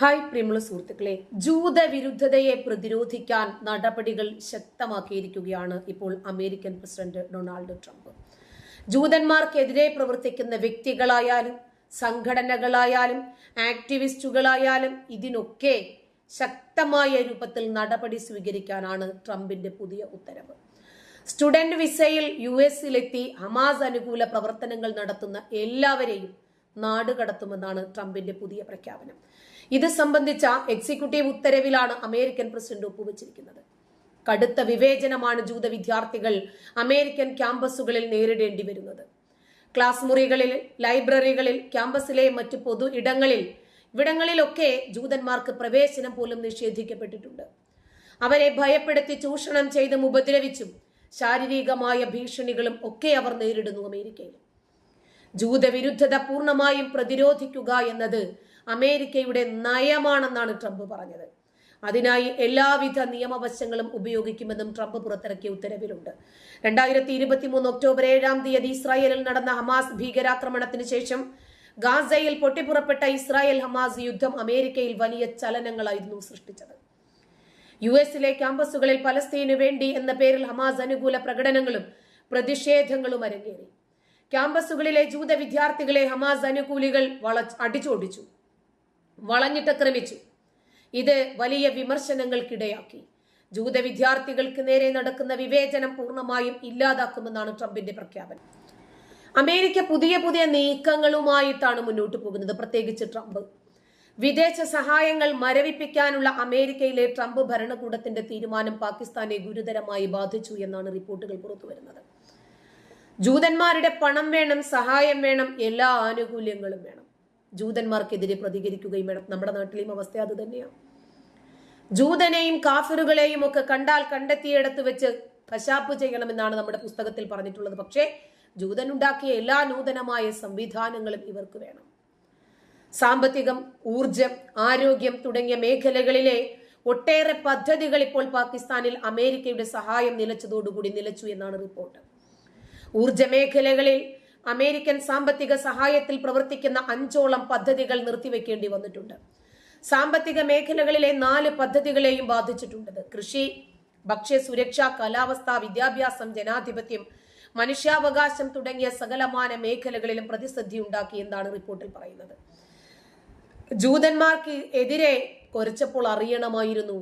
Hi പ്രിയമുള്ള സുഹൃത്തുക്കളെ ജൂതവിരുദ്ധതയെ പ്രതിരോധിക്കാൻ നടപടികൾ ശക്തമാക്കിയിരിക്കുകയാണ് ഇപ്പോൾ അമേരിക്കൻ പ്രസിഡന്റ് ഡൊണാൾഡ് ട്രംപ്. ജൂതന്മാർക്കെതിരെ പ്രവർത്തിക്കുന്ന വ്യക്തികളായാലും സംഘടനകളായാലും ആക്ടിവിസ്റ്റുകളായാലും ഇതിനൊക്കെ ശക്തമായ രൂപത്തിൽ നടപടി സ്വീകരിക്കാനാണ് ട്രംപിന്റെ പുതിയ ഉത്തരവ്. സ്റ്റുഡന്റ് വിസയിൽ യു എസിലെത്തി ഹമാസ് അനുകൂല പ്രവർത്തനങ്ങൾ നടത്തുന്ന എല്ലാവരെയും നാടുകടത്തുമെന്നാണ് ട്രംപിന്റെ പുതിയ പ്രഖ്യാപനം. ഇത് സംബന്ധിച്ച എക്സിക്യൂട്ടീവ് ഉത്തരവിലാണ് അമേരിക്കൻ പ്രസിഡന്റ് ഒപ്പുവച്ചിരിക്കുന്നത്. കടുത്ത വിവേചനമാണ് ജൂത വിദ്യാർത്ഥികൾ അമേരിക്കൻ ക്യാമ്പസുകളിൽ നേരിടേണ്ടി വരുന്നത്. ക്ലാസ് മുറികളിൽ ലൈബ്രറികളിൽ ക്യാമ്പസിലെ മറ്റ് പൊതു ഇടങ്ങളിൽ ഇവിടങ്ങളിലൊക്കെ ജൂതന്മാർക്ക് പ്രവേശനം പോലും നിഷേധിക്കപ്പെട്ടിട്ടുണ്ട്. അവരെ ഭയപ്പെടുത്തി ചൂഷണം ചെയ്തും ഉപദ്രവിച്ചും ശാരീരികമായ ഭീഷണികളും ഒക്കെ അവർ നേരിടുന്നു അമേരിക്കയിൽ. ജൂതവിരുദ്ധത പൂർണമായും പ്രതിരോധിക്കുക എന്നത് അമേരിക്കയുടെ നയമാണെന്നാണ് ട്രംപ് പറഞ്ഞത്. അതിനായി എല്ലാവിധ നിയമവശങ്ങളും ഉപയോഗിക്കുമെന്നും ട്രംപ് പുറത്തിറക്കിയ ഉത്തരവിലുണ്ട്. രണ്ടായിരത്തി ഇരുപത്തി മൂന്ന് ഒക്ടോബർ ഏഴാം തീയതി ഇസ്രായേലിൽ നടന്ന ഹമാസ് ഭീകരാക്രമണത്തിന് ശേഷം ഗാസയിൽ പൊട്ടിപ്പുറപ്പെട്ട ഇസ്രായേൽ ഹമാസ് യുദ്ധം അമേരിക്കയിൽ വലിയ ചലനങ്ങളായിരുന്നു സൃഷ്ടിച്ചത്. യു എസിലെ ക്യാമ്പസുകളിൽ പലസ്തീനു വേണ്ടി എന്ന പേരിൽ ഹമാസ് അനുകൂല പ്രകടനങ്ങളും പ്രതിഷേധങ്ങളും അരങ്ങേറി. ക്യാമ്പസുകളിലെ ജൂത വിദ്യാർത്ഥികളെ ഹമാസ് അനുകൂലികൾ വള അടിച്ചോടിച്ചു. വളഞ്ഞിട്ടക്രമിച്ചു ഇത് വലിയ വിമർശനങ്ങൾക്കിടയാക്കി. ജൂത വിദ്യാർത്ഥികൾക്ക് നേരെ നടക്കുന്ന വിവേചനം പൂർണമായും ഇല്ലാതാക്കുമെന്നാണ് ട്രംപിന്റെ പ്രഖ്യാപനം. അമേരിക്ക പുതിയ പുതിയ നീക്കങ്ങളുമായിട്ടാണ് മുന്നോട്ട് പോകുന്നത് പ്രത്യേകിച്ച് ട്രംപ്. വിദേശ സഹായങ്ങൾ മരവിപ്പിക്കാനുള്ള അമേരിക്കയിലെ ട്രംപ് ഭരണകൂടത്തിന്റെ തീരുമാനം പാകിസ്ഥാനെ ഗുരുതരമായി ബാധിച്ചു എന്നാണ് റിപ്പോർട്ടുകൾ പുറത്തുവരുന്നത് ജൂതന്മാരുടെ പണം വേണം സഹായം വേണം എല്ലാ ആനുകൂല്യങ്ങളും വേണം. ജൂതന്മാർക്കെതിരെ പ്രതികരിക്കുകയും വേണം നമ്മുടെ നാട്ടിലെയും അവസ്ഥ അത് തന്നെയാണ് ജൂതനെയും കാഫിറുകളെയും ഒക്കെ കണ്ടാൽ കണ്ടെത്തിയിടത്ത് വെച്ച് കശാപ്പ് ചെയ്യണമെന്നാണ് നമ്മുടെ പുസ്തകത്തിൽ പറഞ്ഞിട്ടുള്ളത്. പക്ഷേ ജൂതൻ ഉണ്ടാക്കിയ എല്ലാ നൂതനമായ സംവിധാനങ്ങളും ഇവർക്ക് വേണം. സാമ്പത്തികം ഊർജം ആരോഗ്യം തുടങ്ങിയ മേഖലകളിലെ ഒട്ടേറെ പദ്ധതികൾ ഇപ്പോൾ പാകിസ്ഥാനിൽ അമേരിക്കയുടെ സഹായം നിലച്ചതോടുകൂടി നിലച്ചു എന്നാണ് റിപ്പോർട്ട്. ഊർജ മേഖലകളിൽ അമേരിക്കൻ സാമ്പത്തിക സഹായത്തിൽ പ്രവർത്തിക്കുന്ന അഞ്ചോളം പദ്ധതികൾ നിർത്തിവെക്കേണ്ടി വന്നിട്ടുണ്ട്. സാമ്പത്തിക മേഖലകളിലെ നാല് പദ്ധതികളെയും ബാധിച്ചിട്ടുണ്ട്. കൃഷി ഭക്ഷ്യ സുരക്ഷ കാലാവസ്ഥ വിദ്യാഭ്യാസം ജനാധിപത്യം മനുഷ്യാവകാശം തുടങ്ങിയ സകലമാന മേഖലകളിലും പ്രതിസന്ധി ഉണ്ടാക്കി എന്നാണ് റിപ്പോർട്ടിൽ പറയുന്നത്. ജൂതന്മാർക്ക് എതിരെ കുറച്ചപ്പോൾ അറിയണമായിരുന്നു.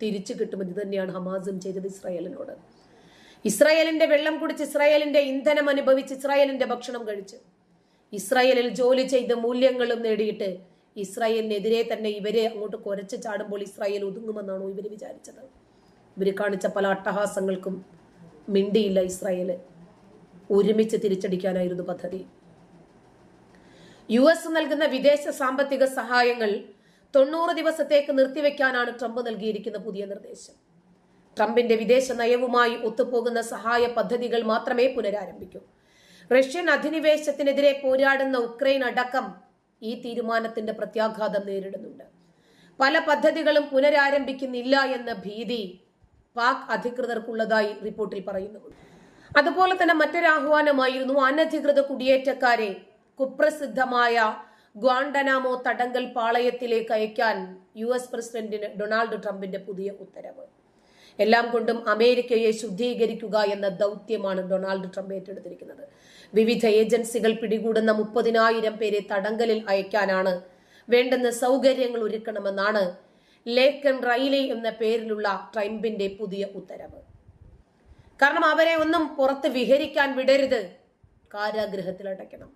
തിരിച്ചു കിട്ടുമെന്ന് തന്നെയാണ് ഹമാസും ചെയ്തത് ഇസ്രായേലിനോട്. ഇസ്രായേലിന്റെ വെള്ളം കുടിച്ച് ഇസ്രായേലിന്റെ ഇന്ധനം അനുഭവിച്ച് ഇസ്രായേലിന്റെ ഭക്ഷണം കഴിച്ച് ഇസ്രായേലിൽ ജോലി ചെയ്ത് മൂല്യങ്ങളും നേടിയിട്ട് ഇസ്രായേലിനെതിരെ തന്നെ ഇവരെ അങ്ങോട്ട് കുരച്ച് ചാടുമ്പോൾ ഇസ്രായേൽ ഒതുങ്ങുമെന്നാണോ ഇവർ വിചാരിച്ചത്? ഇവർ കാണിച്ച പല അട്ടഹാസങ്ങൾക്കും മിണ്ടിയില്ല ഇസ്രായേൽ ഒരുമിച്ച് തിരിച്ചടിക്കാനായിരുന്നു പദ്ധതി. യു എസ് നൽകുന്ന വിദേശ സാമ്പത്തിക സഹായങ്ങൾ തൊണ്ണൂറ് ദിവസത്തേക്ക് നിർത്തിവെക്കാനാണ് ട്രംപ് നൽകിയിരിക്കുന്ന പുതിയ നിർദ്ദേശം. ട്രംപിന്റെ വിദേശ നയവുമായി ഒത്തുപോകുന്ന സഹായ പദ്ധതികൾ മാത്രമേ പുനരാരംഭിക്കൂ. റഷ്യൻ അധിനിവേശത്തിനെതിരെ പോരാടുന്ന ഉക്രൈൻ അടക്കം ഈ തീരുമാനത്തിന്റെ പ്രത്യാഘാതം നേരിടുന്നുണ്ട്. പല പദ്ധതികളും പുനരാരംഭിക്കുന്നില്ല എന്ന ഭീതി പാക് അധികൃതർക്കുള്ളതായി റിപ്പോർട്ടിൽ പറയുന്നു അതുപോലെ തന്നെ മറ്റൊരു ആഹ്വാനമായിരുന്നു അനധികൃത കുടിയേറ്റക്കാരെ കുപ്രസിദ്ധമായ ഗ്വാണ്ടനാമോ തടങ്കൽ പാളയത്തിലേക്ക് അയക്കാൻ യു എസ് പ്രസിഡന്റിന് ഡൊണാൾഡ് ട്രംപിന്റെ പുതിയ ഉത്തരവ്. എല്ലാം കൊണ്ടും അമേരിക്കയെ ശുദ്ധീകരിക്കുക എന്ന ദൗത്യമാണ് ഡൊണാൾഡ് ട്രംപ് ഏറ്റെടുത്തിരിക്കുന്നത്. വിവിധ ഏജൻസികൾ പിടികൂടുന്ന മുപ്പതിനായിരം പേരെ തടങ്കലിൽ അയക്കാനാണ് വേണ്ടുന്ന സൗകര്യങ്ങൾ ഒരുക്കണമെന്നാണ് ലേക്കൻ റൈലി എന്ന പേരിലുള്ള ട്രംപിന്റെ പുതിയ ഉത്തരവ്. കാരണം അവരെ ഒന്നും പുറത്ത് വിഹരിക്കാൻ വിടരുത്. കാരാഗ്രഹത്തിൽ അടയ്ക്കണം.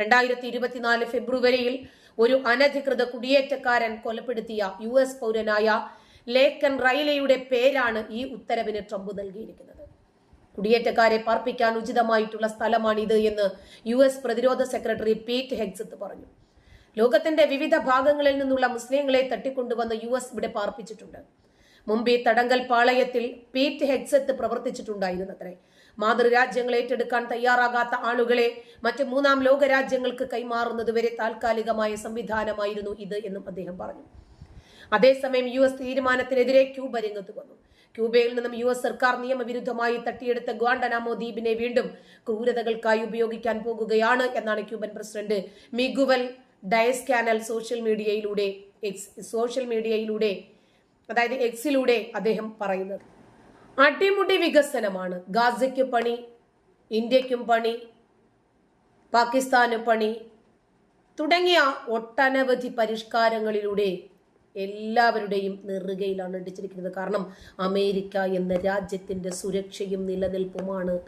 രണ്ടായിരത്തി ഇരുപത്തിനാല് ഫെബ്രുവരിയിൽ ഒരു അനധികൃത കുടിയേറ്റക്കാരൻ കൊലപ്പെടുത്തിയ യു എസ് പൗരനായ ലേക്കൻ റൈലയുടെ പേരാണ് ഈ ഉത്തരവിന് ട്രംപ് നൽകിയിരിക്കുന്നത്. കുടിയേറ്റക്കാരെ പാർപ്പിക്കാൻ ഉചിതമായിട്ടുള്ള സ്ഥലമാണിത് എന്ന് യു എസ് പ്രതിരോധ സെക്രട്ടറി പീറ്റ് ഹെഗ്സത്ത് പറഞ്ഞു. ലോകത്തിന്റെ വിവിധ ഭാഗങ്ങളിൽ നിന്നുള്ള മുസ്ലിങ്ങളെ തട്ടിക്കൊണ്ടുവന്ന് യു എസ് ഇവിടെ പാർപ്പിച്ചിട്ടുണ്ട്. മുംബൈ തടങ്കൽ പാളയത്തിൽ പീറ്റ് ഹെഗ്സത്ത് പ്രവർത്തിച്ചിട്ടുണ്ടായിരുന്നത്രേ. മാതൃരാജ്യങ്ങൾ ഏറ്റെടുക്കാൻ തയ്യാറാകാത്ത ആളുകളെ മറ്റ് മൂന്നാം ലോക രാജ്യങ്ങൾക്ക് കൈമാറുന്നതുവരെ താൽക്കാലികമായ സംവിധാനമായിരുന്നു ഇത് എന്നും അദ്ദേഹം പറഞ്ഞു. അതേസമയം യു എസ് തീരുമാനത്തിനെതിരെ ക്യൂബ രംഗത്ത് വന്നു. ക്യൂബയിൽ നിന്നും യു എസ് സർക്കാർ നിയമവിരുദ്ധമായി തട്ടിയെടുത്ത ഗ്വാണ്ടനാമോ ദ്വീപിനെ വീണ്ടും ക്രൂരതകൾക്കായി ഉപയോഗിക്കാൻ പോകുകയാണ് എന്നാണ് Cuban president Miguel Diaz Canel social മീഡിയയിലൂടെ എക്സ് സോഷ്യൽ മീഡിയയിലൂടെ അതായത് എക്സിലൂടെ അദ്ദേഹം പറയുന്നത്. അടിമുടി വികസനമാണ്. ഗാസയ്ക്ക് പണി ഇന്ത്യക്കും പണി പാകിസ്ഥാന് പണി തുടങ്ങിയ ഒട്ടനവധി പരിഷ്കാരങ്ങളിലൂടെ എല്ലാവരുടെയും നെറുകയിലാണ് ഇടിച്ചിരിക്കുന്നത് കാരണം അമേരിക്ക എന്ന രാജ്യത്തിന്റെ സുരക്ഷയും നിലനിൽപ്പുമാണ്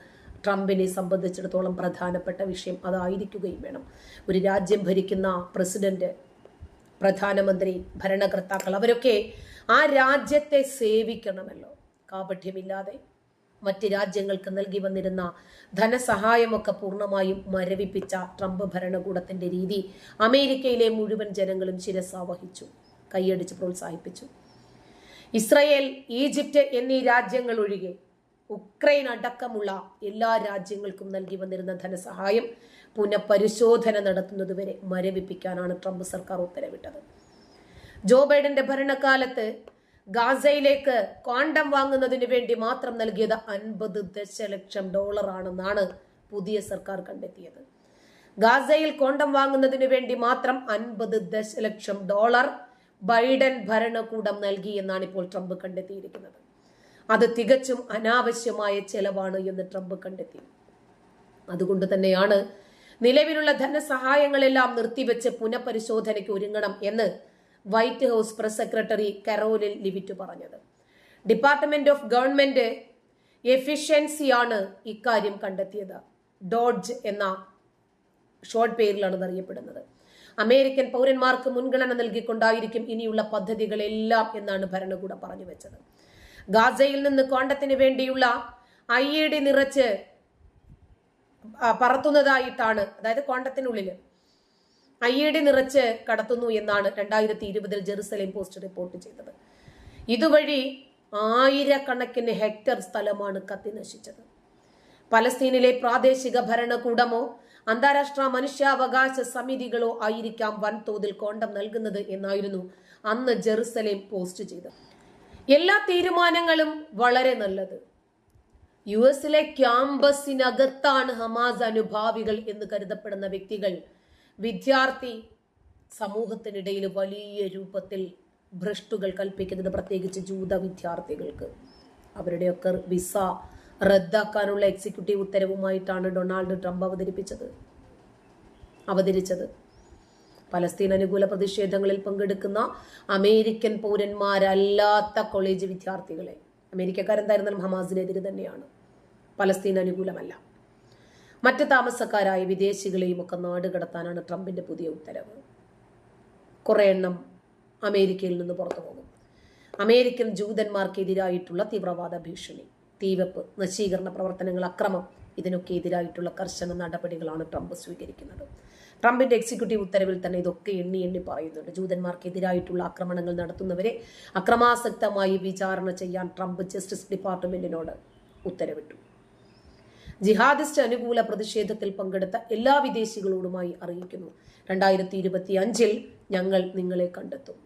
ട്രംപിനെ സംബന്ധിച്ചിടത്തോളം പ്രധാനപ്പെട്ട വിഷയം. അതായിരിക്കുകയും വേണം. ഒരു രാജ്യം ഭരിക്കുന്ന പ്രസിഡന്റ് പ്രധാനമന്ത്രി ഭരണകർത്താക്കൾ അവരൊക്കെ ആ രാജ്യത്തെ സേവിക്കണമല്ലോ. കാപഠ്യമില്ലാതെ മറ്റ് രാജ്യങ്ങൾക്ക് നൽകി വന്നിരുന്ന ധനസഹായമൊക്കെ പൂർണമായും മരവിപ്പിച്ച ട്രംപ് ഭരണകൂടത്തിന്റെ രീതി അമേരിക്കയിലെ മുഴുവൻ ജനങ്ങളും ശിരസാവഹിച്ചു കൈയടിച്ച് പ്രോത്സാഹിപ്പിച്ചു. ഇസ്രയേൽ ഈജിപ്റ്റ് എന്നീ രാജ്യങ്ങൾ ഒഴികെ ഉക്രൈൻ അടക്കമുള്ള എല്ലാ രാജ്യങ്ങൾക്കും നൽകി വന്നിരുന്ന ധനസഹായം പുനഃപരിശോധന നടത്തുന്നതുവരെ മരവിപ്പിക്കാനാണ് ട്രംപ് സർക്കാർ ഉത്തരവിട്ടത്. ജോ ബൈഡന്റെ ഭരണകാലത്ത് ഗാസയിലേക്ക് കോണ്ടം വാങ്ങുന്നതിന് വേണ്ടി മാത്രം നൽകിയത് അൻപത് ദശലക്ഷം ഡോളറാണെന്നാണ് പുതിയ സർക്കാർ കണ്ടെത്തിയത്. ഗാസയിൽ കോണ്ടം വാങ്ങുന്നതിന് വേണ്ടി മാത്രം അൻപത് ദശലക്ഷം ഡോളർ ബൈഡൻ ഭരണകൂടം നൽകി എന്നാണ് ഇപ്പോൾ ട്രംപ് കണ്ടെത്തിയിരിക്കുന്നത്. അത് തികച്ചും അനാവശ്യമായ ചെലവാണ് എന്ന് ട്രംപ് കണ്ടെത്തി. അതുകൊണ്ട് തന്നെയാണ് നിലവിലുള്ള ധനസഹായങ്ങളെല്ലാം നിർത്തിവെച്ച് പുനഃപരിശോധനയ്ക്ക് ഒരുങ്ങണം എന്ന് White House press secretary Karoline Leavitt പറഞ്ഞത്. ഡിപ്പാർട്ട്മെന്റ് ഓഫ് ഗവൺമെന്റ് എഫിഷ്യൻസിയാണ് ഇക്കാര്യം കണ്ടെത്തിയത്. ഡോഡ്ജ് എന്ന ഷോർട്ട് പേരിലാണ് അറിയപ്പെടുന്നത് അമേരിക്കൻ പൗരന്മാർക്ക് മുൻഗണന നൽകിക്കൊണ്ടായിരിക്കും ഇനിയുള്ള പദ്ധതികളെല്ലാം എന്നാണ് ഭരണകൂടം പറഞ്ഞു വെച്ചത്. ഗാസയിൽ നിന്ന് കോണ്ടത്തിന് വേണ്ടിയുള്ള ഐ ഇ ഡി നിറച്ച് പറത്തുന്നതായിട്ടാണ് അതായത് കോണ്ടത്തിനുള്ളിൽ ഐ ഇ ഡി നിറച്ച് കടത്തുന്നു എന്നാണ് രണ്ടായിരത്തി ഇരുപതിൽ ജെറുസലേം പോസ്റ്റ് റിപ്പോർട്ട് ചെയ്തത്. ഇതുവഴി ആയിരക്കണക്കിന് ഹെക്ടർ സ്ഥലമാണ് കത്തി നശിച്ചത് പലസ്തീനിലെ പ്രാദേശിക ഭരണകൂടമോ അന്താരാഷ്ട്ര മനുഷ്യാവകാശ സമിതികളോ ആയിരിക്കാം വൻതോതിൽ കോണ്ടം നൽകുന്നത് എന്നായിരുന്നു അന്ന് ജെറുസലേം പോസ്റ്റ് ചെയ്തത്. എല്ലാ തീരുമാനങ്ങളും വളരെ നല്ലത്. യു എസിലെ ക്യാമ്പസിനകത്താണ് ഹമാസ് അനുഭാവികൾ എന്ന് കരുതപ്പെടുന്ന വ്യക്തികൾ വിദ്യാർത്ഥി സമൂഹത്തിനിടയിൽ വലിയ രൂപത്തിൽ ഭ്രഷ്ടുകൾ കൽപ്പിക്കുന്നത് പ്രത്യേകിച്ച് ജൂത വിദ്യാർത്ഥികൾക്ക്. അവരുടെയൊക്കെ വിസ റദ്ദാക്കാനുള്ള എക്സിക്യൂട്ടീവ് ഉത്തരവുമായിട്ടാണ് ഡൊണാൾഡ് ട്രംപ് അവതരിപ്പിച്ചത്. അവതരിച്ചത്. പലസ്തീൻ അനുകൂല പ്രതിഷേധങ്ങളിൽ പങ്കെടുക്കുന്ന അമേരിക്കൻ പൗരന്മാരല്ലാത്ത കോളേജ് വിദ്യാർത്ഥികളെ. അമേരിക്കക്കാരെന്തായിരുന്നാലും ഹമാസിനെതിരെ തന്നെയാണ്. പലസ്തീൻ അനുകൂലമല്ല. മറ്റ് താമസക്കാരായ വിദേശികളെയും ഒക്കെ നാട് കടത്താനാണ് ട്രംപിന്റെ പുതിയ ഉത്തരവ്. കുറെ എണ്ണം അമേരിക്കയിൽ നിന്ന് പുറത്തു പോകും അമേരിക്കൻ ജൂതന്മാർക്കെതിരായിട്ടുള്ള തീവ്രവാദ ഭീഷണി. തീവെപ്പ് നശീകരണ പ്രവർത്തനങ്ങൾ അക്രമം ഇതിനൊക്കെ എതിരായിട്ടുള്ള കർശന നടപടികളാണ് ട്രംപ് സ്വീകരിക്കുന്നത്. ട്രംപിന്റെ എക്സിക്യൂട്ടീവ് ഉത്തരവിൽ തന്നെ ഇതൊക്കെ എണ്ണി എണ്ണി പറയുന്നുണ്ട്. ജൂതന്മാർക്കെതിരായിട്ടുള്ള ആക്രമണങ്ങൾ നടത്തുന്നവരെ അക്രമാസക്തമായി വിചാരണ ചെയ്യാൻ ട്രംപ് ജസ്റ്റിസ് ഡിപ്പാർട്ട്മെന്റിനോട് ഉത്തരവിട്ടു. ജിഹാദിസ്റ്റ് അനുകൂല പ്രതിഷേധത്തിൽ പങ്കെടുത്ത എല്ലാ വിദേശികളോടുമായി അറിയിക്കുന്നു. രണ്ടായിരത്തി ഇരുപത്തി അഞ്ചിൽ ഞങ്ങൾ നിങ്ങളെ കണ്ടെത്തും.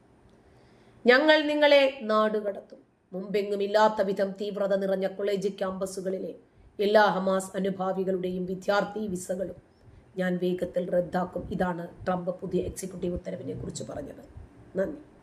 ഞങ്ങൾ നിങ്ങളെ നാടുകടത്തും. മുമ്പെങ്ങുമില്ലാത്ത വിധം തീവ്രത നിറഞ്ഞ കോളേജ് ക്യാമ്പസുകളിലെ എല്ലാ ഹമാസ് അനുഭാവികളുടെയും വിദ്യാർത്ഥി വിസകളും ഞാൻ വേഗത്തിൽ റദ്ദാക്കും. ഇതാണ് ട്രംപ് പുതിയ എക്സിക്യൂട്ടീവ് ഉത്തരവിനെ കുറിച്ച് പറഞ്ഞത്. നന്ദി.